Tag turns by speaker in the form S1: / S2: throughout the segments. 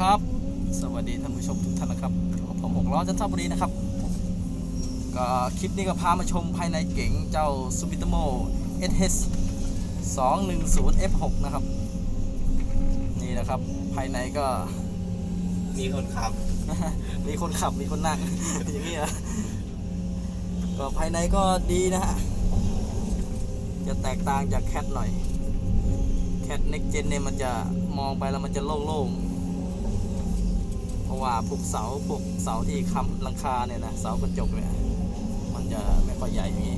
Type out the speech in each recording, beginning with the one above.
S1: ครับ สวัสดีท่านผู้ชมทุกท่านนะครับอยู่กับผมหกล้อจันทบุรีนะครับก็คลิปนี้ก็พามาชมภายในเก๋งเจ้า s u p i t o m o SH 210 F6 นะครับ นี่นะครับภายในก็
S2: มีคนขับ
S1: มีคนขับมีคนนั่ง อย่างนี้เหรอก็ภายในก็ดีนะฮะจะแตกต่างจากแคทหน่อยแคทเน็กเจนเนี่ยมันจะมองไปแล้วมันจะโล่งๆ เพราะว่าพวกเสาพวกเสาที่ค้ำหลังคาเนี่ยนะเสากระจกเนี่ยมันจะไม่ค่อยใหญ่อย่างนี้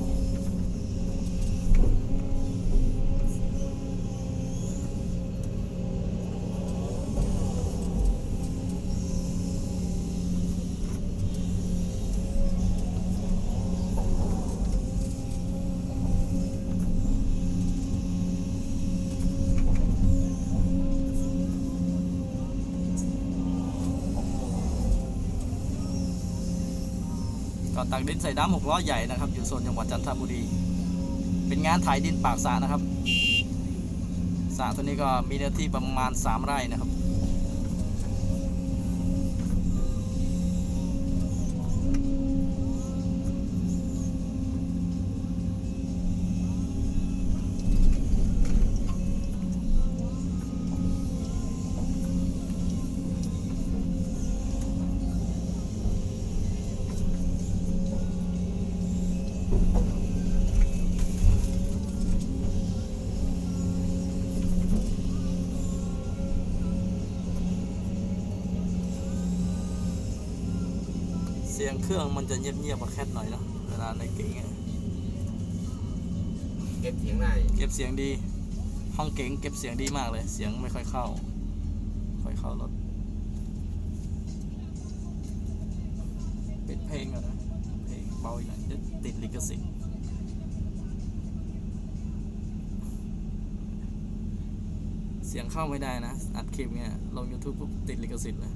S1: ก็ตักดินใส่ด้ามหกล้อใหญ่นะครับอยู่โซนจังหวัดจันทบุรี เป็นงานถ่ายดินปากสระนะครับสระตัวนี้ก็มีเนื้อที่ประมาณ 3 ไร่นะครับ ยงเครื่องมันจะเงียบๆกว่าแคทหน่อยเนาะเวลาในเก๋งอะ
S2: เก็บเสียงได้
S1: เก็บเสียงดี ห้องเก๋งเก็บเสียงดีมากเลย เสียงไม่ค่อยเข้า ค่อยเข้ารถปิดเพลงก่อนนะเพลงเบาอีกหน่อยเดี๋ยวติดลิขสิทธิ์เสียงเข้าไม่ได้นะ อัดคลิปเนี่ยลง YouTube ปุ๊บติดลิขสิทธิ์เลย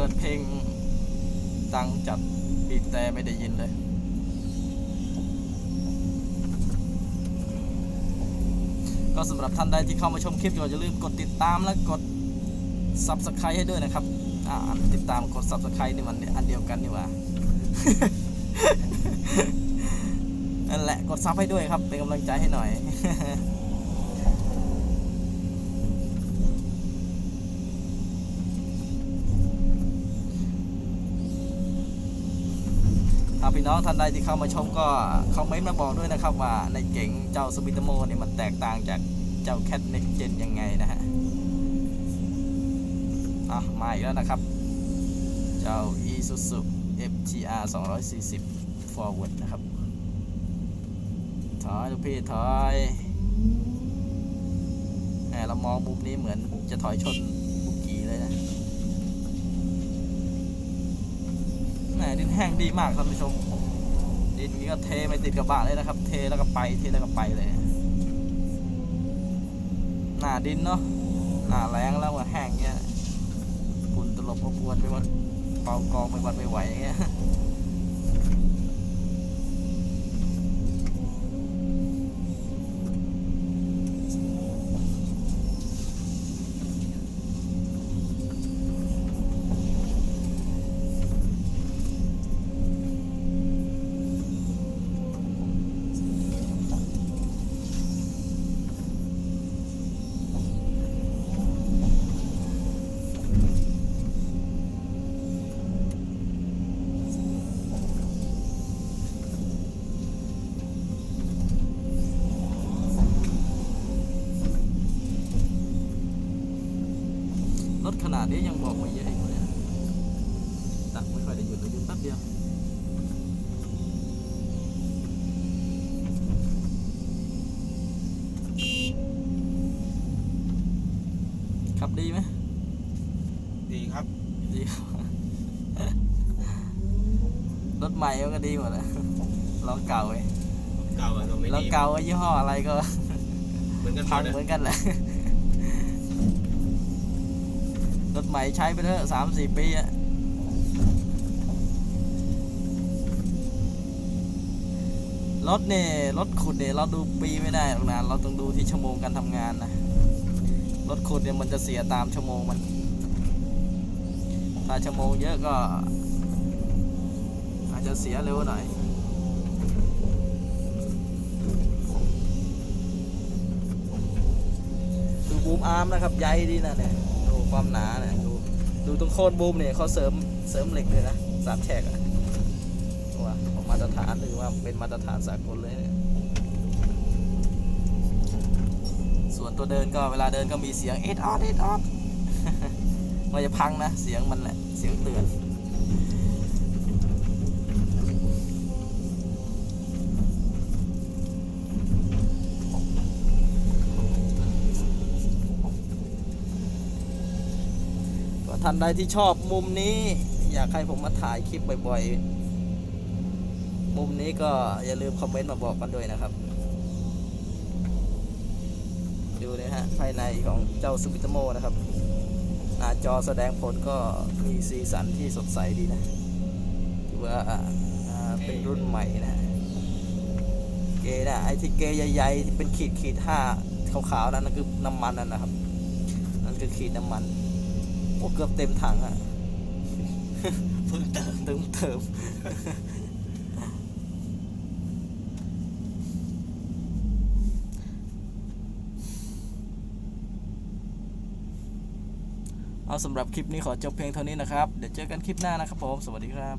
S1: ปิดเพลงดังจัดบีบแต่ไม่ได้ยินเลย ก็สำหรับท่านใดที่เข้ามาชมคลิปอยู่อย่าลืมกดติดตามและกด Subscribe ให้ด้วยนะครับ อ่า ติดตามกด Subscribe นี่มันอันเดียวกันนี่ว่านั่นแหละกดซับให้ด้วยครับ เป็นกำลังใจให้หน่อย พี่น้องท่านใดที่เข้ามาชมก็คอมเมนต์มาบอกด้วยนะครับว่าในเก๋งเจ้าสปิตโมเนี่ยมันแตกต่างจากเจ้าแคทเน็กเจนยังไงนะฮะอะมาอีกแล้วนะครับ เจ้า Isuzu FTR 240 Forward นะครับถอยลูกพี่ถอยแหมเรามองมุมนี้เหมือนจะถอยชนบุกกี้เลยนะแหม ดินแห้งดีมากท่านผู้ชม ดินนี้ก็เทไม่ติดกระบะเลยนะครับ เทแล้วก็ไป เทแล้วก็ไปเลย หน้าดินเนาะ หน้าแรงแล้วมันแห้งเงี้ยฝุ่นตลบอบอวนไปหมดเป่ากองไปหมดไม่ไหวเงี้ย ถขนาดนี้ยังบอกมาเยอะอีกเลยนะตักไม่ค่อยได้หยุดเลยหยุดแป๊บเดียวขับดีไหม
S2: ดีครับ
S1: ดีครับรถใหม่มันก็ดีหมดอะล้อเก่าไว้
S2: เก่าอะเราไม่
S1: ล้อ
S2: ดี
S1: เก่าก็ยี่ห้ออะไรก็
S2: เหมือนกันหม
S1: พัง
S2: ดอะ
S1: เหมือนกันแหละ ร ถใหม่ใช้ไปเถอะสามสี่ปีอะรถเนี่ยรถขุดเนี่ยเราดูปีไม่ได้หรอกนะเราต้องดูที่ชั่วโมงการทำงานนะรถขุดเนี่ยมันจะเสียตามชั่วโมงมัน ถ้าชั่วโมงเยอะก็ อาจจะเสียเร็วหน่อยดูบูมอาร์มนะครับใยดีนะเนี่ย ความหนาเนี่ยดูดูตรงโคนบูมเนี่ยเขาเสริมเสริมเหล็กเลยนะสามแฉกอะว่าของมาตรฐานหรือว่าเป็นมาตรฐานสากลเลยเนี่ยส่วนตัวเดินก็เวลาเดินก็มีเสียงเอ็ดออดเอ็ดออดมันจะพังนะ เสียงมันแหละ เสียงเตือน ท่านใดที่ชอบมุมนี้ อยากให้ผมมาถ่ายคลิปบ่อยๆ มุมนี้ก็อย่าลืมคอมเมนต์มาบอกกันด้วยนะครับ ดูนะฮะภายในของเจ้าซูบิตโมนะครับ หน้าจอแสดงผลก็มีสีสันที่สดใสดีนะถือว่าาเป็นรุ่นใหม่นะเกนะไอ้ที่เกย์ใหญ่ๆที่เป็นขีดขีดห้าขาวๆนั่นนะคือน้ำมันนั่นนะครับ นั่นคือขีดน้ำมัน โอ้เกือบเต็มถังอะ
S2: เพิ่งเติม
S1: เติมเติมเอาสำหรับคลิปนี้ขอจบเพียงเท่านี้นะครับ เดี๋ยวเจอกันคลิปหน้านะครับผม สวัสดีครับ